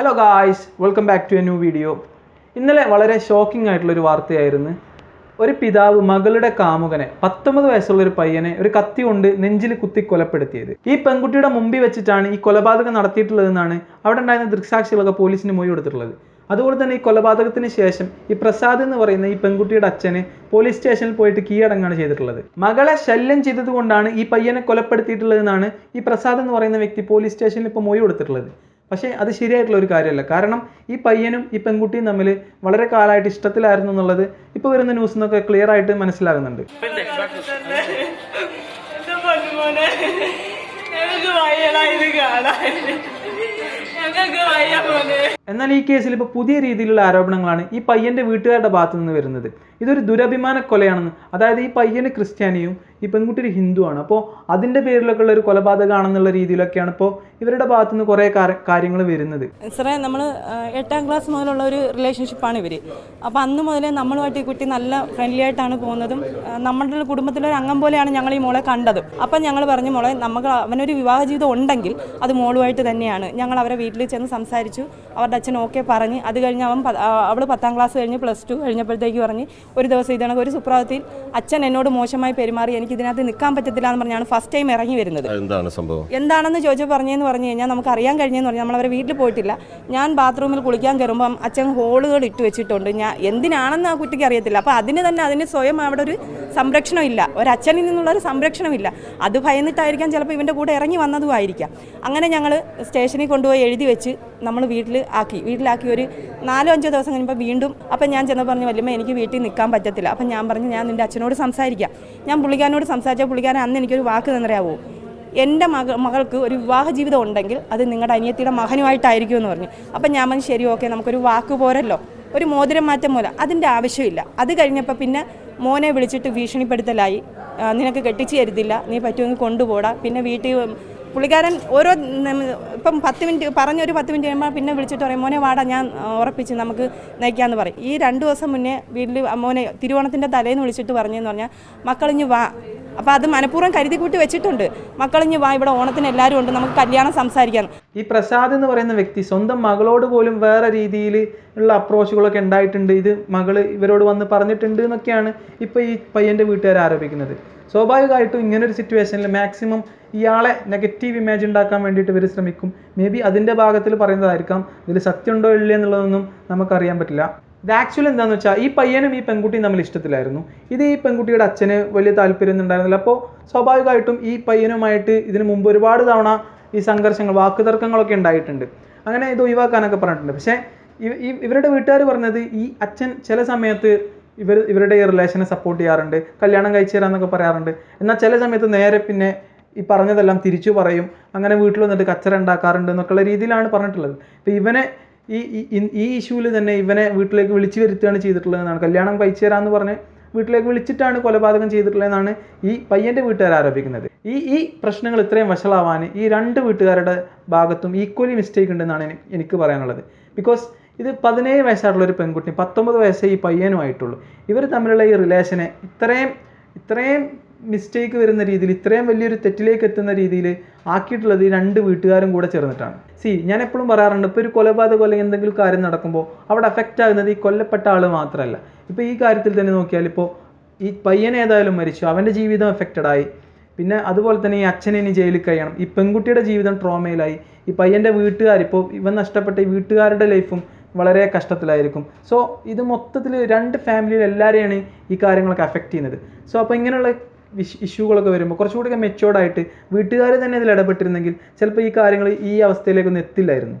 Hello guys welcome back to a new video ഇന്നലെ വളരെ shocking ആയിട്ടുള്ളൊരു വാർത്തയായിരുന്നു. ഒരു പിതാവ് മകളുടെ കാമുകനെ പത്തൊമ്പത് വയസ്സുള്ള ഒരു പയ്യനെ ഒരു കത്തി കൊണ്ട് നെഞ്ചിൽ കുത്തി കൊലപ്പെടുത്തിയത്. ഈ പെൺകുട്ടിയുടെ മുമ്പിൽ വെച്ചിട്ടാണ് ഈ കൊലപാതകം നടത്തിയിട്ടുള്ളതെന്നാണ് അവിടെ ഉണ്ടായിരുന്ന ദൃക്സാക്ഷികളൊക്കെ പോലീസിന് മൊഴി കൊടുത്തിട്ടുള്ളത്. അതുപോലെ തന്നെ ഈ കൊലപാതകത്തിന് ശേഷം ഈ പ്രസാദ് എന്ന് പറയുന്ന ഈ പെൺകുട്ടിയുടെ അച്ഛന് പോലീസ് സ്റ്റേഷനിൽ പോയിട്ട് കീഴടങ്ങാണ് ചെയ്തിട്ടുള്ളത്. മകളെ ശല്യം ചെയ്തതുകൊണ്ടാണ് ഈ പയ്യനെ കൊലപ്പെടുത്തിയിട്ടുള്ളതെന്നാണ് ഈ പ്രസാദ് എന്ന് പറയുന്ന വ്യക്തി പോലീസ് സ്റ്റേഷനിൽ ഇപ്പോൾ മൊഴി കൊടുത്തിട്ടുള്ളത്. പക്ഷേ അത് ശരിയായിട്ടുള്ള ഒരു കാര്യമല്ല. കാരണം ഈ പയ്യനും ഈ പെൺകുട്ടിയും തമ്മിൽ വളരെ കാലമായിട്ട് ഇഷ്ടത്തിലായിരുന്നു എന്നുള്ളത് ഇപ്പോൾ വരുന്ന ന്യൂസിൽ നിന്നൊക്കെ ക്ലിയർ ആയിട്ട് മനസ്സിലാകുന്നുണ്ട്. എന്നാൽ ഈ കേസിൽ ഇപ്പോൾ പുതിയ രീതിയിലുള്ള ആരോപണങ്ങളാണ് ഈ പയ്യന്റെ വീട്ടുകാരുടെ ഭാഗത്തു നിന്ന് വരുന്നത്. ഇതൊരു ദുരഭിമാന കൊലയാണെന്ന്. അതായത് ഈ പയ്യന് ക്രിസ്ത്യാനിയും ഈ പെൺകുട്ടി ഒരു ഹിന്ദുവാണ്. അപ്പോൾ അതിന്റെ പേരിലൊക്കെ ഉള്ള ഒരു കൊലപാതകമാണെന്നുള്ള രീതിയിലൊക്കെയാണ് ഇപ്പോൾ ഇവരുടെ ഭാഗത്തു നിന്ന് കുറേ കാര്യങ്ങൾ വരുന്നത്. സാറേ നമ്മൾ എട്ടാം ക്ലാസ് മുതലുള്ള ഒരു റിലേഷൻഷിപ്പാണ് ഇവർ അപ്പോൾ അന്ന് മുതലേ നമ്മളുമായിട്ട് ഈ കുട്ടി നല്ല ഫ്രണ്ട്ലി ആയിട്ടാണ് പോകുന്നതും നമ്മുടെ കുടുംബത്തിലൊരു അംഗം പോലെയാണ് ഞങ്ങൾ ഈ മോളെ കണ്ടതും. അപ്പം ഞങ്ങൾ പറഞ്ഞു മോളെ നമുക്ക് അവനൊരു വിവാഹ ജീവിതം ഉണ്ടെങ്കിൽ അത് മോളുമായിട്ട് തന്നെയാണ്. ഞങ്ങൾ അവരെ വീട്ടിൽ ചെന്ന് സംസാരിച്ചു. അവരുടെ അച്ഛൻ ഓക്കെ പറഞ്ഞ് അത് കഴിഞ്ഞ് അവൻ അവൾ പത്താം ക്ലാസ് കഴിഞ്ഞ് പ്ലസ് ടു കഴിഞ്ഞപ്പോഴത്തേക്ക് പറഞ്ഞ് ഒരു ദിവസം ഇതാണ് ഒരു സുപ്രഭാതത്തിൽ അച്ഛൻ എന്നോട് മോശമായി പെരുമാറി എനിക്ക് ഇതിനകത്ത് നിൽക്കാൻ പറ്റത്തില്ല എന്ന് പറഞ്ഞാണ് ഫസ്റ്റ് ടൈം ഇറങ്ങി വരുന്നത്. എന്താണ് സംഭവം? എന്താണെന്ന് ചോദിച്ചു പറഞ്ഞതെന്ന് പറഞ്ഞു കഴിഞ്ഞാൽ നമുക്ക് അറിയാൻ കഴിഞ്ഞെന്ന് പറഞ്ഞാൽ നമ്മളവരെ വീട്ടിൽ പോയിട്ടില്ല. ഞാൻ ബാത്റൂമിൽ കുളിക്കാൻ കയറുമ്പം അച്ഛൻ ഹോളുകൾ ഇട്ട് വെച്ചിട്ടുണ്ട്. ഞാൻ എന്തിനാണെന്ന് ആ കുട്ടിക്ക് അറിയത്തില്ല. അപ്പോൾ അതിന് തന്നെ അതിന് സ്വയം അവിടെ ഒരു സംരക്ഷണം ഇല്ല. ഒരച്ഛനിൽ നിന്നുള്ള ഒരു സംരക്ഷണം ഇല്ല. അത് ഭയന്നിട്ടായിരിക്കാം ചിലപ്പോൾ ഇവന്റെ കൂടെ ഇറങ്ങി വന്നതും ആയിരിക്കാം. അങ്ങനെ ഞങ്ങൾ സ്റ്റേഷനിൽ കൊണ്ടുപോയി എഴുതി വെച്ച് നമ്മൾ വീട്ടിൽ ആക്കി. വീട്ടിലാക്കി ഒരു നാലോ അഞ്ചോ ദിവസം കഴിയുമ്പോൾ വീണ്ടും അപ്പം ഞാൻ ചെന്ന് പറഞ്ഞു വല്യമ്മ എനിക്ക് വീട്ടിൽ നിൽക്കാൻ പറ്റത്തില്ല. അപ്പം ഞാൻ പറഞ്ഞു ഞാൻ നിന്റെ അച്ഛനോട് സംസാരിക്കാം. ഞാൻ പുള്ളിക്കാരനോട് സംസാരിച്ചാൽ പുള്ളിക്കാരൻ അന്ന് എനിക്കൊരു വാക്ക് തന്നറിയാവോ എന്റെ മക മകൾക്ക് ഒരു വിവാഹ ജീവിതം ഉണ്ടെങ്കിൽ അത് നിങ്ങളുടെ അനിയത്തിയുടെ മകനുമായിട്ടായിരിക്കും എന്ന് പറഞ്ഞു. അപ്പം ഞാൻ പറഞ്ഞു ശരി ഓക്കെ നമുക്കൊരു വാക്ക് പോരല്ലോ. ഒരു മോതിരം മാറ്റം പോലെ. അതിന്റെ ആവശ്യമില്ല. അത് കഴിഞ്ഞപ്പോൾ പിന്നെ മോനെ വിളിച്ചിട്ട് ഭീഷണിപ്പെടുത്തലായി. നിനക്ക് കെട്ടിച്ച് തരുതില്ല നീ പറ്റുമെങ്കിൽ കൊണ്ടുപോടാ. പിന്നെ വീട്ടിൽ പുള്ളിക്കാരൻ ഓരോ ഇപ്പം പത്ത് മിനിറ്റ് പറഞ്ഞൊരു പത്ത് മിനിറ്റ് കഴിയുമ്പോൾ പിന്നെ വിളിച്ചിട്ട് പറയും മോനെ വാടാ ഞാൻ ഉറപ്പിച്ച് നമുക്ക് നയിക്കാമെന്ന് പറയും. ഈ രണ്ട് ദിവസം മുന്നേ വീട്ടിൽ മോനെ തിരുവോണത്തിന്റെ തലേന്ന് വിളിച്ചിട്ട് പറഞ്ഞെന്ന് പറഞ്ഞാൽ മക്കളിഞ്ഞ് വാ. അപ്പോൾ അത് മനഃപൂർവം കരുതി കൂട്ടി വെച്ചിട്ടുണ്ട്. മക്കളിഞ്ഞ് വാ ഇവിടെ ഓണത്തിന് എല്ലാവരും ഉണ്ട് നമുക്ക് കല്യാണം സംസാരിക്കാം. ഈ പ്രസാദ് എന്ന് പറയുന്ന വ്യക്തി സ്വന്തം മകളോട് പോലും വേറെ രീതിയിൽ ഉള്ള അപ്രോച്ചുകളൊക്കെ ഉണ്ടായിട്ടുണ്ട്. ഇത് മകൾ ഇവരോട് വന്ന് പറഞ്ഞിട്ടുണ്ട് എന്നൊക്കെയാണ് ഇപ്പോൾ ഈ പയ്യന്റെ വീട്ടുകാർ ആരോപിക്കുന്നത്. സ്വാഭാവികമായിട്ടും ഇങ്ങനൊരു സിറ്റുവേഷനിൽ മാക്സിമം ഇയാളെ നെഗറ്റീവ് ഇമേജ് ഉണ്ടാക്കാൻ വേണ്ടിയിട്ട് ഇവർ ശ്രമിക്കും. മേ ബി അതിന്റെ ഭാഗത്തിൽ പറയുന്നതായിരിക്കാം ഇതിൽ സത്യമുണ്ടോ ഇല്ലേ എന്നുള്ളതൊന്നും നമുക്കറിയാൻ പറ്റില്ല. ഇത് ആക്ച്വലി എന്താണെന്ന് വെച്ചാൽ ഈ പയ്യനും ഈ പെൺകുട്ടിയും തമ്മിൽ ഇഷ്ടത്തിലായിരുന്നു. ഇത് ഈ പെൺകുട്ടിയുടെ അച്ഛന് വലിയ താല്പര്യമൊന്നും ഉണ്ടായിരുന്നില്ല. അപ്പോൾ സ്വാഭാവികമായിട്ടും ഈ പയ്യനുമായിട്ട് ഇതിനു മുമ്പ് ഒരുപാട് തവണ ഈ സംഘർഷങ്ങൾ വാക്കുതർക്കങ്ങളൊക്കെ ഉണ്ടായിട്ടുണ്ട്. അങ്ങനെ ഇത് ഒഴിവാക്കാനൊക്കെ പറഞ്ഞിട്ടുണ്ട്. പക്ഷേ ഇവരുടെ വീട്ടുകാർ പറഞ്ഞത് ഈ അച്ഛൻ ചില സമയത്ത് ഇവർ ഇവരുടെ ഈ റിലേഷനെ സപ്പോർട്ട് ചെയ്യാറുണ്ട്. കല്യാണം കഴിച്ചു തരാമെന്നൊക്കെ പറയാറുണ്ട്. എന്നാൽ ചില സമയത്ത് നേരെ പിന്നെ ഈ പറഞ്ഞതെല്ലാം തിരിച്ചു പറയും. അങ്ങനെ വീട്ടിൽ വന്നിട്ട് കച്ചറ ഉണ്ടാക്കാറുണ്ട് എന്നൊക്കെയുള്ള രീതിയിലാണ് പറഞ്ഞിട്ടുള്ളത്. അപ്പോൾ ഇവനെ ഈ ഈ- ഇഷ്യൂവിൽ തന്നെ ഇവനെ വീട്ടിലേക്ക് വിളിച്ചു വരുത്തുകയാണ് ചെയ്തിട്ടുള്ളതെന്നാണ് കല്യാണം കഴിച്ചു തരാമെന്ന് പറഞ്ഞ് വീട്ടിലേക്ക് വിളിച്ചിട്ടാണ് കൊലപാതകം ചെയ്തിട്ടുള്ളതെന്നാണ് ഈ പയ്യന്റെ വീട്ടുകാർ ആരോപിക്കുന്നത്. ഈ ഈ പ്രശ്നങ്ങൾ ഇത്രയും വഷളാവാൻ ഈ രണ്ട് വീട്ടുകാരുടെ ഭാഗത്തും ഈക്വലി മിസ്റ്റേക്ക് ഉണ്ടെന്നാണ് എനിക്ക് പറയാനുള്ളത്. ബിക്കോസ് ഇത് പതിനേഴ് വയസ്സായിട്ടുള്ള ഒരു പെൺകുട്ടി പത്തൊമ്പത് വയസ്സേ ഈ പയ്യനുമായിട്ടുള്ളൂ. ഇവർ തമ്മിലുള്ള ഈ റിലേഷനെ ഇത്രയും ഇത്രയും മിസ്റ്റേക്ക് വരുന്ന രീതിയിൽ ഇത്രയും വലിയൊരു തെറ്റിലേക്ക് എത്തുന്ന രീതിയിൽ ആക്കിയിട്ടുള്ളത് ഈ രണ്ട് വീട്ടുകാരും കൂടെ ചേർന്നിട്ടാണ്. സി ഞാൻ എപ്പോഴും പറയാറുണ്ട് ഇപ്പോൾ ഒരു കൊലപാതകം അല്ലെങ്കിൽ എന്തെങ്കിലും കാര്യം നടക്കുമ്പോൾ അവിടെ അഫക്റ്റ് ആകുന്നത് ഈ കൊല്ലപ്പെട്ട ആൾ മാത്രമല്ല. ഇപ്പോൾ ഈ കാര്യത്തിൽ തന്നെ നോക്കിയാൽ ഇപ്പോൾ ഈ പയ്യൻ ഏതായാലും മരിച്ചു അവന്റെ ജീവിതം എഫക്റ്റഡ് ആയി. പിന്നെ അതുപോലെ തന്നെ ഈ അച്ഛനെ ഇനി ജയിലിൽ കഴിയണം. ഈ പെൺകുട്ടിയുടെ ജീവിതം ട്രോമയിലായി ഈ പയ്യന്റെ വീട്ടുകാർ ഇപ്പോൾ ഇവൻ നഷ്ടപ്പെട്ട ഈ വീട്ടുകാരുടെ ലൈഫും വളരെ കഷ്ടത്തിലായിരിക്കും. സോ ഇത് മൊത്തത്തിൽ രണ്ട് ഫാമിലിയിൽ എല്ലാവരെയാണ് ഈ കാര്യങ്ങളൊക്കെ അഫക്റ്റ് ചെയ്യുന്നത്. സോ അപ്പോൾ ഇങ്ങനെയുള്ള ഇഷ്യൂകളൊക്കെ വരുമ്പോൾ കുറച്ചുകൂടി മെച്ചുവേർഡായിട്ട് വീട്ടുകാർ തന്നെ ഇതിൽ ഇടപെട്ടിരുന്നെങ്കിൽ ചിലപ്പോൾ ഈ കാര്യങ്ങൾ ഈ അവസ്ഥയിലേക്കൊന്നും എത്തില്ലായിരുന്നു.